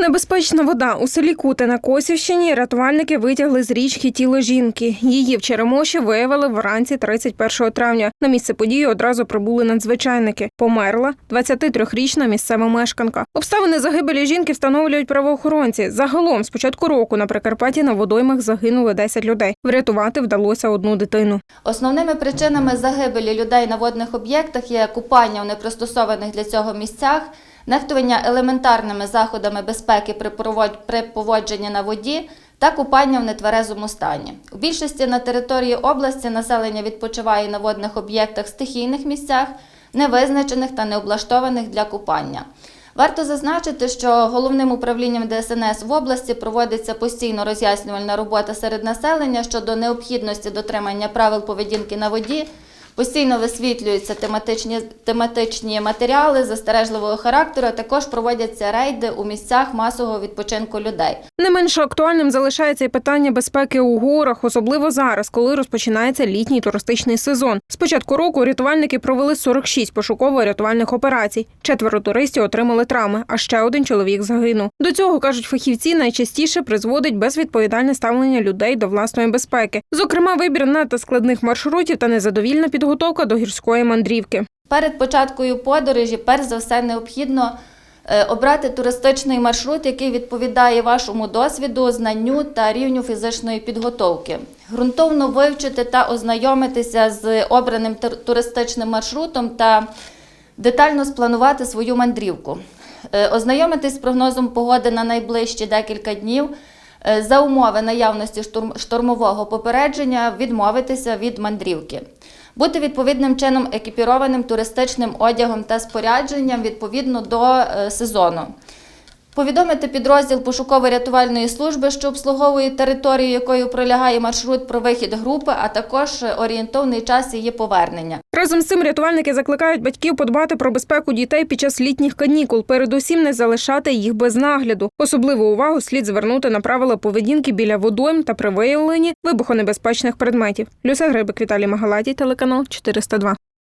Небезпечна вода у селі Кути на Косівщині. Рятувальники витягли з річки тіло жінки. Її в Черемоші виявили вранці 31 травня. На місце події одразу прибули надзвичайники. Померла 23-річна місцева мешканка. Обставини загибелі жінки встановлюють правоохоронці. Загалом з початку року на Прикарпатті на водоймах загинули 10 людей. Врятувати вдалося одну дитину. Основними причинами загибелі людей на водних об'єктах є купання в непристосованих для цього місцях, нехтування елементарними заходами безпеки при поводженні на воді та купання в нетверезому стані. У більшості на території області населення відпочиває на водних об'єктах стихійних місцях, невизначених та необлаштованих для купання. Варто зазначити, що головним управлінням ДСНС в області проводиться постійно роз'яснювальна робота серед населення щодо необхідності дотримання правил поведінки на воді. Постійно висвітлюються тематичні, тематичні матеріали застережливого характеру. а Також проводяться рейди у місцях масового відпочинку людей. Не менш актуальним залишається і питання безпеки у горах, особливо зараз, коли розпочинається літній туристичний сезон. З початку року рятувальники провели 46 пошуково-рятувальних операцій. Четверо туристів отримали травми, а ще один чоловік загинув. До цього кажуть фахівці, найчастіше призводить безвідповідальне ставлення людей до власної безпеки, зокрема, вибір надто складних маршрутів та незадовільна підготовка до гірської мандрівки. Перед початкою подорожі, перш за все, необхідно е, обрати туристичний маршрут, який відповідає вашому досвіду, знанню та рівню фізичної підготовки. Грунтовно вивчити та ознайомитися з обраним тур- туристичним маршрутом та детально спланувати свою мандрівку. Е, Ознайомитись з прогнозом погоди на найближчі декілька днів. Е, За умови наявності штурм- штормового попередження відмовитися від мандрівки. Бути відповідним чином екіпірованим туристичним одягом та спорядженням відповідно до е, сезону. Повідомити підрозділ пошуково-рятувальної служби, що обслуговує територію, якою пролягає маршрут про вихід групи, а також орієнтовний час її повернення. Разом з цим рятувальники закликають батьків подбати про безпеку дітей під час літніх канікул. Передусім не залишати їх без нагляду. Особливу увагу слід звернути на правила поведінки біля водойм та при виявленні вибухонебезпечних предметів. Люся Грибик, Віталій Магалатій, телеканал 402.